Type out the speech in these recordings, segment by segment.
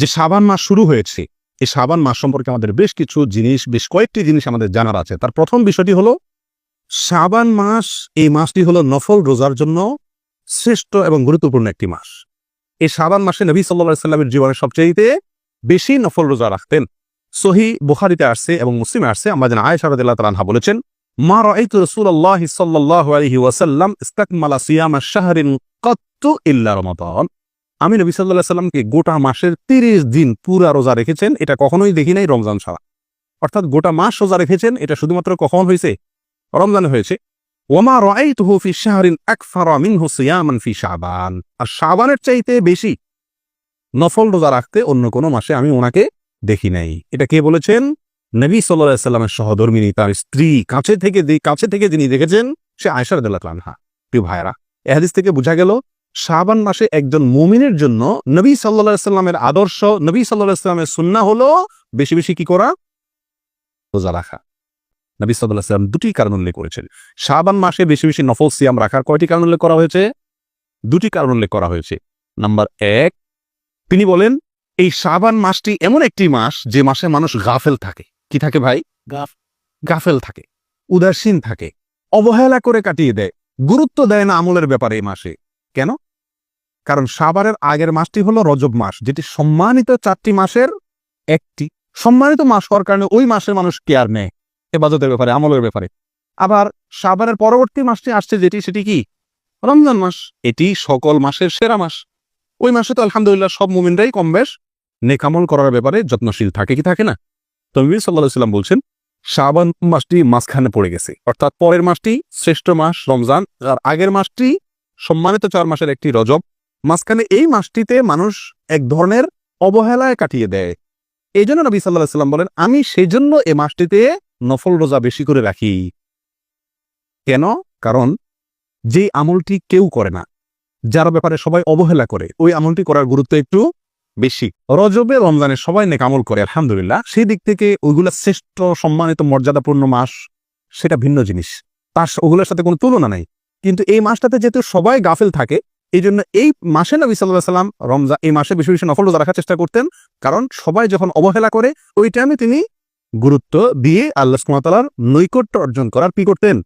যে সাবান মাস শুরু হয়েছে, এই সাবান মাস সম্পর্কে আমাদের বেশ কিছু জিনিস, বেশ কয়েকটি জিনিস আমাদের জানার আছে। তার প্রথম বিষয়টি হলো সাবান মাস, এই মাসটি হলো নফল রোজার জন্য শ্রেষ্ঠ এবং গুরুত্বপূর্ণ একটি মাস। এই সাবান মাসে নবী সাল্লা সাল্লামের জীবনে সবচেয়ে বেশি নফল রোজা রাখতেন। সহি বুখারিতে আসছে এবং মুসলিমে আসছে। আমরা যেন আয়েশা রাদিয়াল্লাহু তাআলা আনহা বলেছেন, মা রাআইতু রাসূলুল্লাহ সাল্লাল্লাহু আলাইহি ওয়াসাল্লাম ইসতাকমালা সিয়ামা শাহরিন কাত্তু ইল্লা রমাদান। আমি নবী আলাইহি সাল্লামকে গোটা মাসের 30 দিন পুরা রোজা রেখেছেন, এটা কখনোই দেখি নাই রমজান ছাড়া। অর্থাৎ গোটা মাস রোজা রেখেছেন, এটা শুধুমাত্র কখন হয়েছে? রমজানে হয়েছে। ওমা রাআইতুহু ফি শাহরিন আকফারা মিনহু সিয়ামান ফি শাবান। আর শাবানের চাইতে বেশি নফল রোজা রাখতে অন্য কোনো মাসে আমি ওনাকে দেখি নাই। এটা কে বলেছেন? নবী সাল্লাহ সাল্লামের সহধর্মিনী তার স্ত্রী কাছে থেকে কাছে থেকে যিনি দেখেছেন, সে আয়সার দেল্লা কানহা প্রিয় ভাইরা এহাদিস থেকে বোঝা গেল শাবান মাসে একজন মুমিনের জন্য নবী সাল্লাহ সাল্লামের আদর্শ নবী সাল্লাহ সাল্লামের সুন্না হলো বেশি বেশি কি করা? রোজা রাখা। নবী সাল্লাহ সাল্লাম দুটি কারণ উল্লেখ করেছেন। শাবান মাসে বেশি বেশি নফল সিয়াম রাখার কয়টি কারণ উল্লেখ করা হয়েছে? দুটি কারণ উল্লেখ করা হয়েছে। নাম্বার এক তিনি বলেন এই শাবান মাসটি এমন একটি মাস যে মাসে মানুষ গাফেল থাকে। কি থাকে ভাই? গাফেল থাকে উদাসীন থাকে অবহেলা করে কাটিয়ে দেয় গুরুত্ব দেয় না আমলের ব্যাপারে এই মাসে। কেন? কারণ সাবারের আগের মাসটি হলো রজব মাস, যেটি সম্মানিত চারটি মাসের একটি। সম্মানিত মাস হওয়ার কারণে ওই মাসের মানুষ কেয়ার নেয়, এবাদতের ব্যাপারে, আমলের ব্যাপারে। আবার সাবারের পরবর্তী মাসটি আসছে, যেটি, সেটি কি? রমজান মাস। এটি সকল মাসের সেরা মাস। ওই মাসে তো আলহামদুলিল্লাহ সব মুমিনরাই কম বেশ নেকামল করার ব্যাপারে যত্নশীল থাকে কি থাকে না? তো নবী সাল্লাম বলছেন শাবান মাসটি মাঝখানে পড়ে গেছে। অর্থাৎ পরের মাসটি শ্রেষ্ঠ মাস রমজান, আর আগের মাসটি সম্মানিত চার মাসের একটি রজব। মাঝখানে এই মাসটিতে মানুষ এক ধরনের অবহেলায় কাটিয়ে দেয়। এই জন্য নবী সাল্লাহ সাল্লাম বলেন, আমি সেই জন্য এই মাসটিতে নফল রোজা বেশি করে রাখি। কেন? কারণ যে আমলটি কেউ করে না, যার ব্যাপারে সবাই অবহেলা করে, ওই আমলটি করার গুরুত্ব একটু বেশি। রজবে, রমজানে সবাই নেক আমল করে, আলহামদুলিল্লাহ। সেই দিক থেকে ওইগুলা শ্রেষ্ঠ সম্মানিত মর্যাদাপূর্ণ মাস, সেটা ভিন্ন জিনিস। তার ওগুলোর সাথে কোনো তুলনা নাই। কিন্তু এই মাসটাতে যেহেতু সবাই গাফেল থাকে এই জন্য এই মাসে নবী সাল্লাহ সাল্লাম রমজা এই মাসে বেশি বেশি নফল রোজা রাখার চেষ্টা করতেন। কারণ সবাই যখন অবহেলা করে, ওই টাইমে তিনি গুরুত্ব দিয়ে আল্লাহ সুমাতালার নৈকট্য অর্জন করার কি করতেন?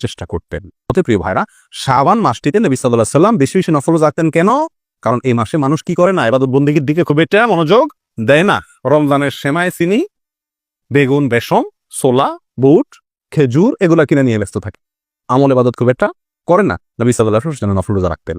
চেষ্টা করতেন। অত প্রিয় ভাইরা শাবান মাসটিতে নবী সাল্লাহ সাল্লাম বেশি বেশি নফল রাখতেন কেন? কারণ এই মাসে মানুষ কি করে না? এবাদত বন্দীগীর দিকে খুব একটা মনোযোগ দেয় না। রমজানের সেমায় চিনি বেগুন বেসম সোলা বুট, খেজুর এগুলা কিনে নিয়ে ব্যস্ত থাকে। আমল এবাদত খুব একটা করে না। নবী সাল্লাহ যেন নফল রোজা রাখতেন।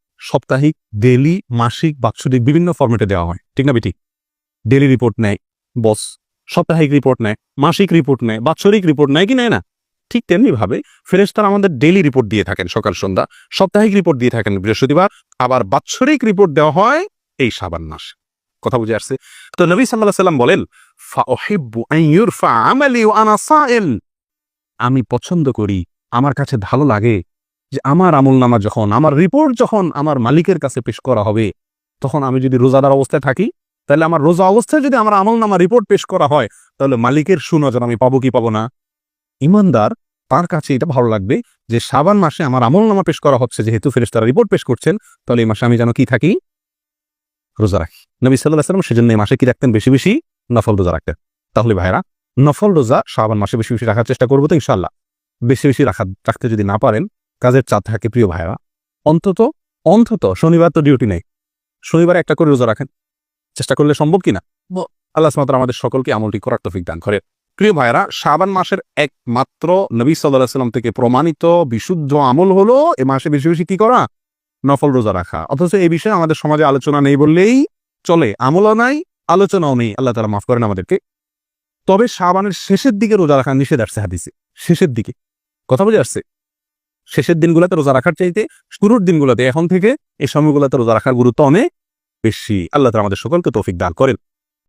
সাপ্তাহিক ডেলি মাসিক, বাৎসরিক বিভিন্ন ফরম্যাটে দেওয়া হয়। ঠিক না, বেটি? ডেলি রিপোর্ট নেয় বস সাপ্তাহিক রিপোর্ট নেয়, মাসিক রিপোর্ট নেয়, বাৎসরিক রিপোর্ট নেয় কি নেয় না? ঠিক তেমনি ভাবে ফেরেস্তারা আমাদের ডেলি রিপোর্ট দিয়ে থাকেন সকাল, সন্ধ্যা। সাপ্তাহিক রিপোর্ট দিয়ে থাকেন বৃহস্পতিবার, আবার বাৎসরিক রিপোর্ট দেওয়া হয় এই সাবান মাস। কথা বুঝে আসছে? তো নবী সাল্লাহ সাল্লাম বলেন, "ফাউহিব্বু আন ইউরফা আমালি ওয়া আনা সাইল। আমি পছন্দ করি, আমার কাছে ভালো লাগে যে আমার আমল নামা যখন, আমার রিপোর্ট যখন আমার মালিকের কাছে পেশ করা হবে, তখন আমি যদি রোজাদার অবস্থায় থাকি, তাহলে আমার রোজা অবস্থায় যদি আমার আমল নামা রিপোর্ট পেশ করা হয়, তাহলে মালিকের সুনজর আমি পাবো কি পাবো না? ইমানদার, তার কাছে এটা ভালো লাগবে যে সাবান মাসে আমার আমল নামা পেশ করা হচ্ছে, যেহেতু ফেরেস্তারা রিপোর্ট পেশ করছেন, তাহলে এই মাসে আমি যেন কি থাকি? রোজা রাখি। নবী সাল্লাহ সাল্লাম সেজন্য এই মাসে কি রাখতেন? বেশি বেশি নফল রোজা রাখতেন। তাহলে ভাইরা নফল রোজা শাবান মাসে বেশি বেশি রাখার চেষ্টা করব তো ইনশাল্লাহ বেশি বেশি রাখা রাখতে যদি না পারেন কাজের চাপ থাকে প্রিয় ভাইরা অন্তত অন্তত শনিবার তো ডিউটি নেই। শনিবার একটা করে রোজা রাখেন। চেষ্টা করলে সম্ভব কিনা আল্লাহ সুমাত্রা আমাদের সকলকে আমলটি করার তফিক দান করে। প্রিয় ভাইরা শাবান মাসের একমাত্র নবী সাল্লাহ সাল্লাম থেকে প্রমাণিত বিশুদ্ধ আমল হলো এ মাসে বেশি বেশি কি করা? নফল রোজা রাখা। অথচ এই বিষয়ে আমাদের সমাজে আলোচনা নেই বললেই চলে। আমলও নাই আলোচনাও নেই। আল্লাহ তালা মাফ করেন আমাদেরকে। তবে শাবানের শেষের দিকে রোজা রাখা নিষেধ আসছে হাদিসে। শেষের দিকে। কথা বুঝে আসছে? শেষের দিনগুলোতে রোজা রাখার চাইতে শুরুর দিনগুলোতে, এখন থেকে এই সময়গুলোতে রোজা রাখার গুরুত্ব অনেক বেশি। আল্লাহ আমাদের সকলকে তৌফিক দান করেন।